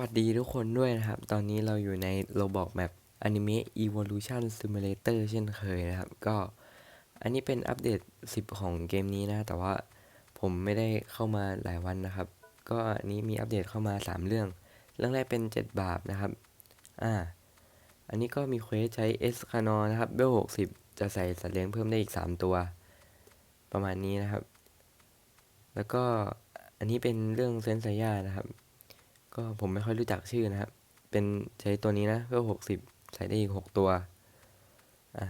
วัสดีทุกคนด้วยนะครับ ตอนนี้เราอยู่ใน Roblox Map Anime Evolution Simulator เช่นเคยนะครับ ก็อันนี้เป็นอัปเดต 10 ของเกมนี้นะ แต่ว่าผมไม่ได้เข้ามาหลายวันนะครับ ก็อันนี้มีอัปเดตเข้ามา 3 เรื่อง เรื่องแรกเป็น 7 บาปนะครับ อ่า อันนี้ก็มีเควสใช้เอสคานอนะครับเบล60 จะใส่สัตว์เลี้ยงเพิ่มได้อีก 3 ตัว ประมาณนี้นะครับ แล้วก็อันนี้เป็นเรื่องเซนไซย่านะครับ ก็ผมไม่ค่อยรู้จักชื่อนะครับ เป็นใช้ตัวนี้นะเพื่อหกสิบใส่ได้อีกหกตัว อ่า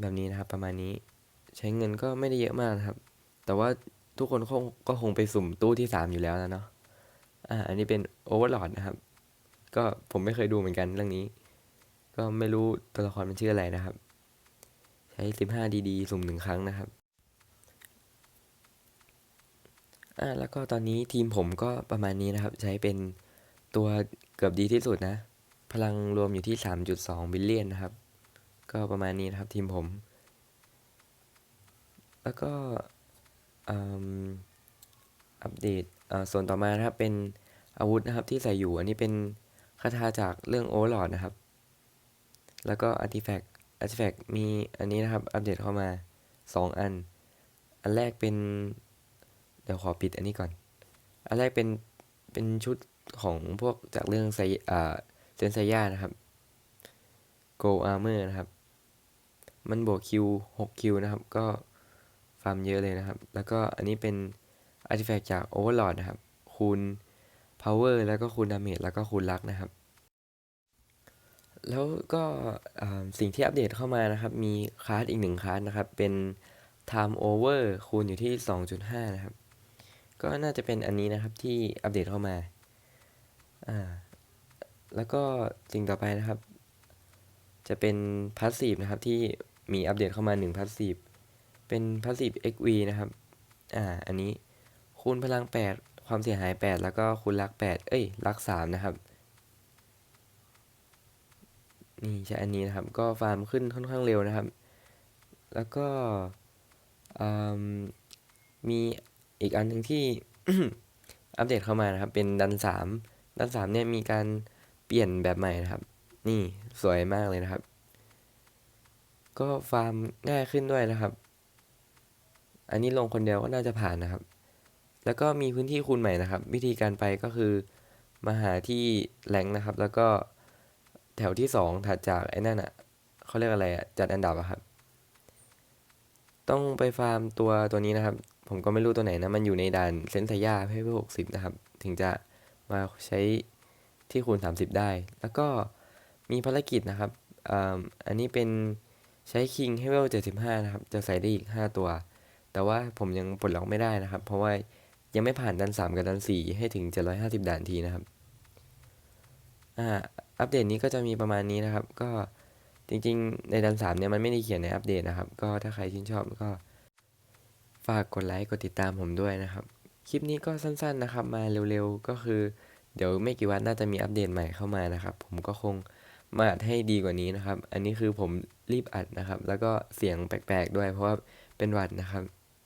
แบบนี้นะครับประมาณนี้ ใช้เงินก็ไม่ได้เยอะมากนะครับ แต่ว่าทุกคนคงก็คงไปสุ่มตู้ที่สามอยู่แล้วนะเนาะ อ่า อันนี้เป็นโอเวอร์ลอดนะครับ ก็ผมไม่เคยดูเหมือนกันเรื่องนี้ ก็ไม่รู้ตัวละครมันชื่ออะไรนะครับ ใช้สิบห้าดีๆ สุ่มหนึ่งครั้งนะครับ อ่าแล้วก็ตอนนี้ทีมผมก็ประมาณนี้นะครับ ใช้เป็นตัวเกือบดีที่สุดนะ พลังรวมอยู่ที่ 3.2 บิลเลียนนะครับ ก็ประมาณนี้นะครับทีมผม แล้วก็อัปเดตส่วนต่อมานะครับเป็นอาวุธนะครับที่ใส่อยู่อันนี้เป็นคาถาจากเรื่องโอเวอร์ลอดนะครับ แล้วก็อาร์ติแฟกต์อาร์ติแฟกต์มีอันนี้นะครับ อัปเดตเข้ามา 2 อัน อันแรกเป็น ดี๋ยวขอปิดอันนี้ก่อน อันแรกเป็น เป็นชุดของพวกจากเรื่องไซอ่าเซนไซย่านะครับ Go Armor นะครับ มันบวกคิว6คิวนะครับ ก็ฟาร์มเยอะเลยนะครับ แล้วก็อันนี้เป็น Artifact จาก Overlord นะครับ คูณ Power แล้วก็คูณ Damage แล้วก็คูณลักนะครับ แล้วก็สิ่งที่อัปเดตเข้ามานะครับ มีคลาสอีกหนึ่งคลาสนะครับ เป็น Time Over คูณอยู่ที่ 2.5 นะครับ ก็น่าจะเป็นอันนี้นะครับที่อัปเดตเข้ามา อ่า แล้วก็สิ่งต่อไปนะครับ จะเป็นพาสซีฟนะครับที่มีอัปเดตเข้ามา1พาสซีฟเป็นพาสซีฟ XV นะครับ อ่า อันนี้คูณพลัง 8 ความเสียหาย 8 แล้วก็คูณลัก 8 เอ้ยลัก 3 นะครับ นี่ใช่อันนี้นะครับ ก็ฟาร์มขึ้นค่อนข้างเร็วนะครับ แล้วก็อืมมี อีกอันหนึ่งที่อัปเดตเข้ามานะครับ เป็นดันสามดันสามเนี่ยมีการเปลี่ยนแบบใหม่นะครับ นี่สวยมากเลยนะครับ ก็ฟาร์มง่ายขึ้นด้วยนะครับ อันนี้ลงคนเดียวก็น่าจะผ่านนะครับ แล้วก็มีพื้นที่คูณใหม่นะครับ วิธีการไปก็คือมาหาที่แรงนะครับ แล้วก็แถวที่สองถัดจากไอ้นั่นอะเขาเรียกอะไรอะจัดอันดับอะครับ ต้องไปฟาร์มตัวตัวนี้นะครับ ผมก็ไม่รู้ตัวไหนนะ มันอยู่ในด่านเซนทายาเพื่อหกสิบนะครับ ถึงจะมาใช้ที่คูณ 30 ได้ แล้วก็มีภารกิจนะครับอ,อันนี้เป็นใช้คิงให้เวล75 นะครับ จะใส่ได้อีก 5 ตัว แต่ว่าผมยังปลดล็อกไม่ได้นะครับ เพราะว่ายังไม่ผ่านดัน 3 กับดัน 4 ให้ถึง 750 ด่านทีนะครับ อ่า อัปเดตนี้ก็จะมีประมาณนี้นะครับ ก็ จริงๆ ในดัน3เนี่ยมันไม่ได้เขียนในอัปเดตนะครับ ก็ถ้าใครชื่นชอบก็ ฝากกดไลค์กดติดตามผมด้วยนะครับ คลิปนี้ก็สั้นๆนะครับ มาเร็วๆ ก็คือ เดี๋ยวไม่กี่วันน่าจะมีอัปเดตใหม่เข้ามานะครับ ผมก็คงมาอัดให้ดีกว่านี้นะครับ อันนี้คือผมรีบอัดนะครับ แล้วก็เสียงแปลกๆด้วย เพราะว่าเป็นหวัดนะครับ